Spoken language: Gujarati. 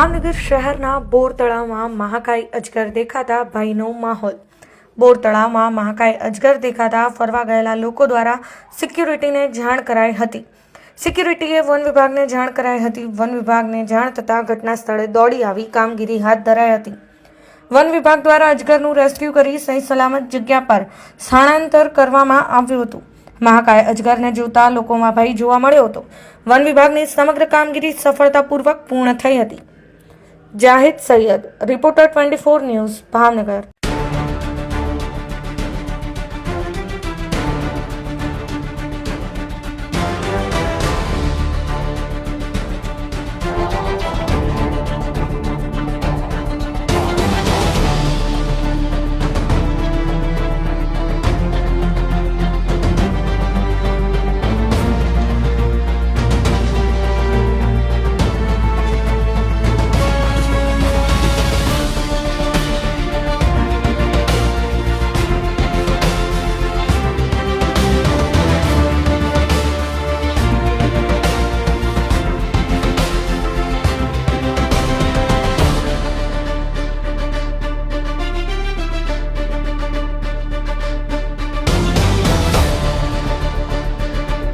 ભાવનગર શહેરના બોર તળાવમાં મહાકાય અજગર દેખાતા ભયનો માહોલ. બોર તળાવમાં મહાકાય અજગર દેખાતા ફરવા ગયેલા લોકો દ્વારા સિક્યુરિટીને જાણ કરાઈ હતી. સિક્યુરિટીએ વન વિભાગને જાણ કરાઈ હતી. વન વિભાગને જાણ થતાં ઘટના સ્થળે દોડી આવી, કામગીરી હાથ ધરાઈ હતી. વન વિભાગ દ્વારા અજગરનું રેસ્ક્યુ કરી સહી સલામત જગ્યા પર સ્થળાંતર કરવામાં આવ્યું હતું. મહાકાય અજગરને જોતા લોકોમાં ભય જોવા મળ્યો હતો. વન વિભાગની સમગ્ર કામગીરી સફળતાપૂર્વક પૂર્ણ થઈ હતી. Zahid Syed reporter 24 news Bhavnagar.